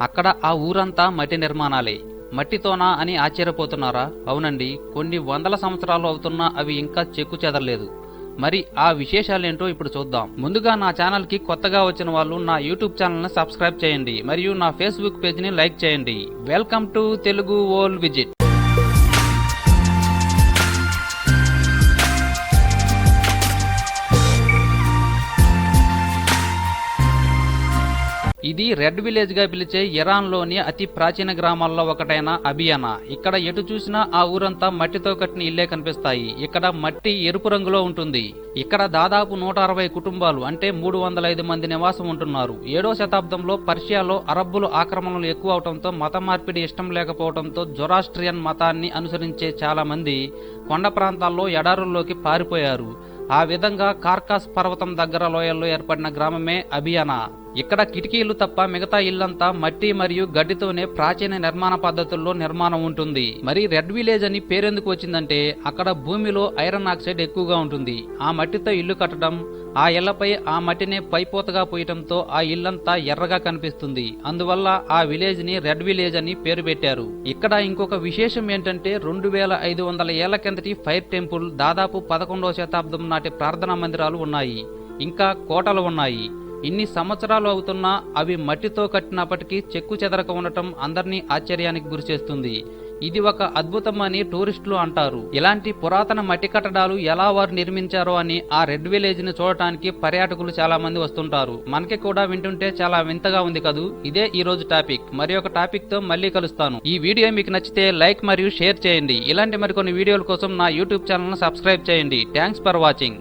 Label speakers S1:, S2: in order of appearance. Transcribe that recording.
S1: అక్కడ ఆ ఊరంతా మట్టి నిర్మాణాలే. మట్టితోనా అని ఆశ్చర్యపోతున్నారా? అవునండి కొన్ని వందల సంవత్సరాలు అవుతున్నా అవి ఇంకా చెక్కు చెదరలేదు. మరి ఆ విశేషాలేంటో ఇప్పుడు చూద్దాం. ముందుగా నా ఛానల్కి కొత్తగా వచ్చిన వాళ్ళు నా యూట్యూబ్ ఛానల్ని సబ్స్క్రైబ్ చేయండి. మరియు నా ఫేస్బుక్ పేజ్ని లైక్ చేయండి. Welcome to Telugu old visit. ఇది రెడ్ విలేజ్గా పిలిచే ఇరాన్లోని అతి ప్రాచీన గ్రామాల్లో ఒకటైన అబియానా. ఇక్కడ ఎటు చూసినా ఆ ఊరంతా మట్టితో కట్టిన ఇల్లే కనిపిస్తాయి. ఇక్కడ మట్టి ఎరుపు రంగులో ఉంటుంది. ఇక్కడ దాదాపు నూట అరవై కుటుంబాలు అంటే మూడు వందల ఐదు మంది నివాసం ఉంటున్నారు. ఏడో శతాబ్దంలో పర్షియాలో అరబ్బులు ఆక్రమణలు ఎక్కువ అవడంతో మత మార్పిడి ఇష్టం లేకపోవడంతో జొరాస్ట్రియన్ మతాన్ని అనుసరించే చాలా మంది కొండ ప్రాంతాల్లో ఎడారుల్లోకి పారిపోయారు. ఆ విధంగా కార్కాస్ పర్వతం దగ్గర లోయల్లో ఏర్పడిన గ్రామమే అబియానా. ఇక్కడ కిటికీలు తప్ప మిగతా ఇల్లంతా మట్టి మరియు గడ్డితోనే ప్రాచీన నిర్మాణ పద్ధతుల్లో నిర్మాణం ఉంటుంది. మరి రెడ్ విలేజ్ అని పేరెందుకు వచ్చిందంటే అక్కడ భూమిలో ఐరన్ ఆక్సైడ్ ఎక్కువగా ఉంటుంది. ఆ మట్టితో ఇల్లు కట్టడం ఆ ఇళ్ళపై ఆ మట్టినే పైపోతగా పోయటంతో ఆ ఇల్లంతా ఎర్రగా కనిపిస్తుంది. అందువల్ల ఆ విలేజ్ని రెడ్ విలేజ్ అని పేరు పెట్టారు. ఇక్కడ ఇంకొక విశేషం ఏంటంటే రెండు వేల ఐదు వందల ఏళ్ళ కిందటి ఫైర్ టెంపుల్ దాదాపు పదకొండవ శతాబ్దం నాటి ప్రార్థనా మందిరాలు ఉన్నాయి. ఇంకా కోటలు ఉన్నాయి. ఇన్ని సంవత్సరాలు అవుతున్నా అవి మట్టితో కట్టినప్పటికీ చెక్కు చెదరక ఉండటం అందరినీ ఆశ్చర్యానికి గురిచేస్తుంది ఇది ఒక అద్భుతం అని టూరిస్టులు అంటారు. ఇలాంటి పురాతన మట్టి కట్టడాలు ఎలా వారు నిర్మించారో అని ఆ రెడ్ విలేజ్ని చూడటానికి పర్యాటకులు చాలా మంది వస్తుంటారు. మనకి కూడా వింటుంటే చాలా వింతగా ఉంది కదూ? ఇదే ఈ రోజు టాపిక్. మరి ఒక టాపిక్తో మళ్ళీ కలుస్తాను. ఈ వీడియో మీకు నచ్చితే లైక్ మరియు షేర్ చేయండి. ఇలాంటి మరికొన్ని వీడియోల కోసం నా యూట్యూబ్ ఛానల్ సబ్స్క్రైబ్ చేయండి. Thanks for watching.